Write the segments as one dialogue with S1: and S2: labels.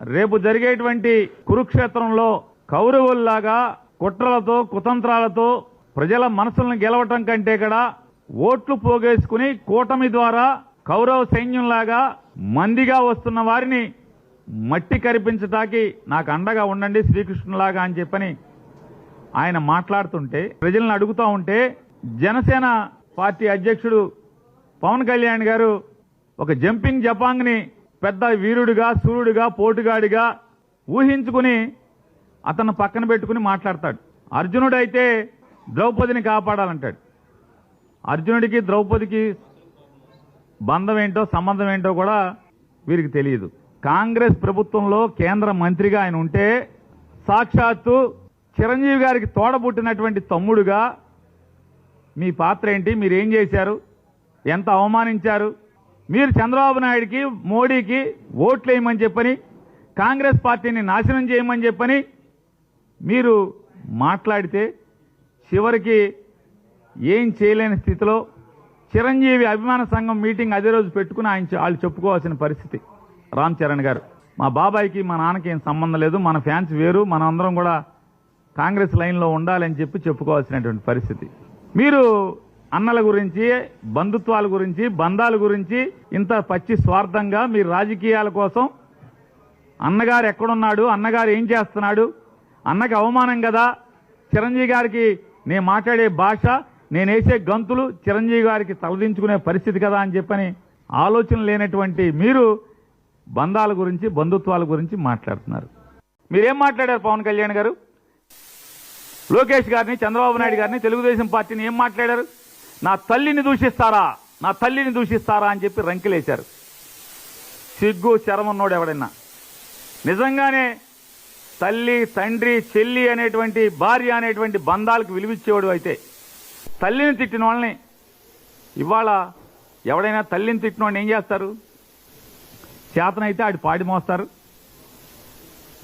S1: రేపు జరిగేటువంటి కురుక్షేత్రంలో కౌరవుల్లాగా కుట్రలతో కుతంత్రాలతో ప్రజల మనసులను గెలవటం కంటే కూడా ఓట్లు పోగేసుకుని కూటమి ద్వారా కౌరవ సైన్యంలాగా మందిగా వస్తున్న వారిని మట్టి కరిపించటానికి నాకు అండగా ఉండండి శ్రీకృష్ణులాగా అని చెప్పని ఆయన మాట్లాడుతుంటే ప్రజలను అడుగుతూ ఉంటే జనసేన పార్టీ అధ్యక్షుడు పవన్ కళ్యాణ్ గారు ఒక జంపింగ్ జపాంగ్ని పెద్ద వీరుడిగా సూర్యుడిగా పోటుగాడిగా ఊహించుకుని అతను పక్కన పెట్టుకుని మాట్లాడతాడు. అర్జునుడైతే ద్రౌపదిని కాపాడాలంటాడు. అర్జునుడికి ద్రౌపదికి బంధం ఏంటో సంబంధం ఏంటో కూడా వీరికి తెలియదు. కాంగ్రెస్ ప్రభుత్వంలో కేంద్ర మంత్రిగా ఆయన ఉంటే సాక్షాత్తు చిరంజీవి గారికి తోడబుట్టినటువంటి తమ్ముడుగా మీ పాత్ర ఏంటి? మీరేం చేశారు? ఎంత అవమానించారు? మీరు చంద్రబాబు నాయుడికి మోడీకి ఓట్లు వేయమని చెప్పని కాంగ్రెస్ పార్టీని నాశనం చేయమని చెప్పని మీరు మాట్లాడితే చివరికి ఏం చేయలేని స్థితిలో చిరంజీవి అభిమాన సంఘం మీటింగ్ అదే రోజు పెట్టుకుని ఆయన వాళ్ళు చెప్పుకోవాల్సిన పరిస్థితి. రామ్ చరణ్ గారు మా బాబాయ్కి మా నాన్నకి ఏం సంబంధం లేదు. మన ఫ్యాన్స్ వేరు. మనందరం కూడా కాంగ్రెస్ లైన్లో ఉండాలని చెప్పి చెప్పుకోవాల్సినటువంటి పరిస్థితి. మీరు అన్నల గురించి బంధుత్వాల గురించి బంధాల గురించి ఇంత పచ్చి స్వార్థంగా మీరు రాజకీయాల కోసం అన్నగారు ఎక్కడున్నాడు అన్నగారు ఏం చేస్తున్నాడు? అన్నకి అవమానం కదా? చిరంజీవి గారికి నేను మాట్లాడే భాష నేనేసే గంతులు చిరంజీవి గారికి తలదించుకునే పరిస్థితి కదా అని చెప్పని ఆలోచన లేనటువంటి మీరు బంధాల గురించి బంధుత్వాల గురించి మాట్లాడుతున్నారు. మీరేం మాట్లాడారు పవన్ కళ్యాణ్ గారు? లోకేష్ గారిని చంద్రబాబు నాయుడు గారిని తెలుగుదేశం పార్టీని ఏం మాట్లాడారు? నా తల్లిని దూషిస్తారా? నా తల్లిని దూషిస్తారా అని చెప్పి రంకిలేశారు. సిగ్గు శరమన్నోడు ఎవడైనా. నిజంగానే తల్లి తండ్రి చెల్లి అనేటువంటి భార్య అనేటువంటి బంధాలకు విలువిచ్చేవాడు అయితే తల్లిని తిట్టిన వాళ్ళని ఇవాళ ఎవడైనా తల్లిని తిట్టిన వాడిని ఏం చేస్తారు? చేతనైతే ఆడి పాడి మోస్తారు.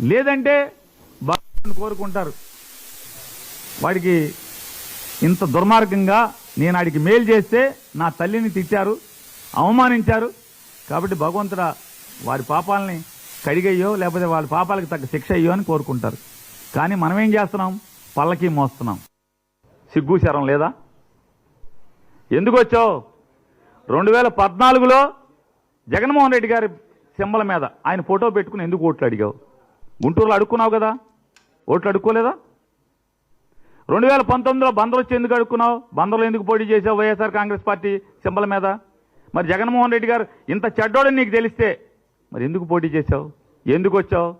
S1: లేదంటే బాగా కోరుకుంటారు. వాడికి ఇంత దుర్మార్గంగా నేను ఆడికి మేలు చేస్తే నా తల్లిని తిట్టారు అవమానించారు. కాబట్టి భగవంతుడా వారి పాపాలని కడిగయ్యో లేకపోతే వాళ్ళ పాపాలకు తగ్గ శిక్ష అయ్యో అని కోరుకుంటారు. కానీ మనం ఏం చేస్తున్నాం? పల్లకి మోస్తున్నాం. సిగ్గు శరం లేదా? ఎందుకు వచ్చావు? రెండు వేల పద్నాలుగులో జగన్మోహన్ రెడ్డి గారి సింబల మీద ఆయన ఫోటో పెట్టుకుని ఎందుకు ఓట్లు అడిగావు? గుంటూరులో అడుక్కున్నావు కదా? ఓట్లు అడుక్కోలేదా? రెండు వేల పంతొమ్మిదిలో బందర్ వచ్చి ఎందుకు అడుక్కున్నావు? బందర్లో ఎందుకు పోటీ చేసావు వైఎస్ఆర్ కాంగ్రెస్ పార్టీ సింబల్ మీద? మరి జగన్మోహన్ రెడ్డి గారు ఇంత చెడ్డోడని నీకు తెలిస్తే మరి ఎందుకు పోటీ చేశావు? ఎందుకు వచ్చావు?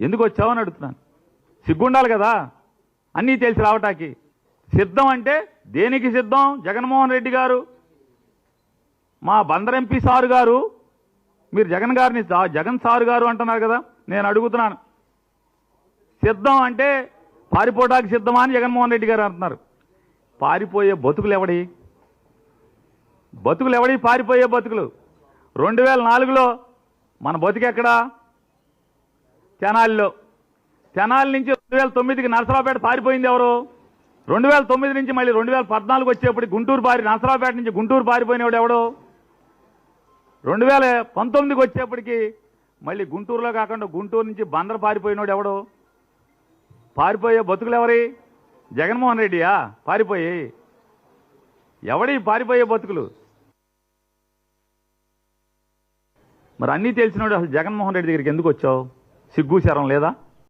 S1: ఎందుకు వచ్చావు అని అడుగుతున్నాను. సిగ్గుండాలి కదా? అన్నీ తెలిసి రావటానికి. సిద్ధం అంటే దేనికి సిద్ధం? జగన్మోహన్ రెడ్డి గారు? మా బందర్ ఎంపీ సారు గారు? మీరు జగన్ గారిని జగన్ సారు గారు అంటున్నారు కదా? నేను అడుగుతున్నాను. సిద్ధం అంటే పారిపోవడానికి సిద్ధమా అని జగన్మోహన్ రెడ్డి గారు అంటున్నారు. పారిపోయే బతుకులు ఎవడి? బతుకులు ఎవడి? పారిపోయే బతుకులు. రెండు వేల నాలుగులో మన బతుకెక్కడా తెనాలిలో. తెనాలి నుంచి రెండు వేల తొమ్మిదికి నరసరావుపేట పారిపోయింది ఎవరు? రెండు వేల తొమ్మిది నుంచి మళ్ళీ రెండు వేల పద్నాలుగు వచ్చేప్పటికి గుంటూరు పారి నరసరావుపేట నుంచి గుంటూరు పారిపోయినవాడు ఎవడు? రెండు వేల పంతొమ్మిదికి వచ్చేప్పటికి మళ్ళీ గుంటూరులో కాకుండా గుంటూరు నుంచి బందర్ పారిపోయినోడు ఎవడు? పారిపోయే బతుకులు ఎవరి జగన్మోహన్ రెడ్డియా? పారిపోయి. ఎవడి పారిపోయే బతుకులు? మరి అన్నీ తెలిసినోడు అసలు జగన్మోహన్ రెడ్డి దగ్గరికి ఎందుకు వచ్చావు? సిగ్గు శరం లేదా?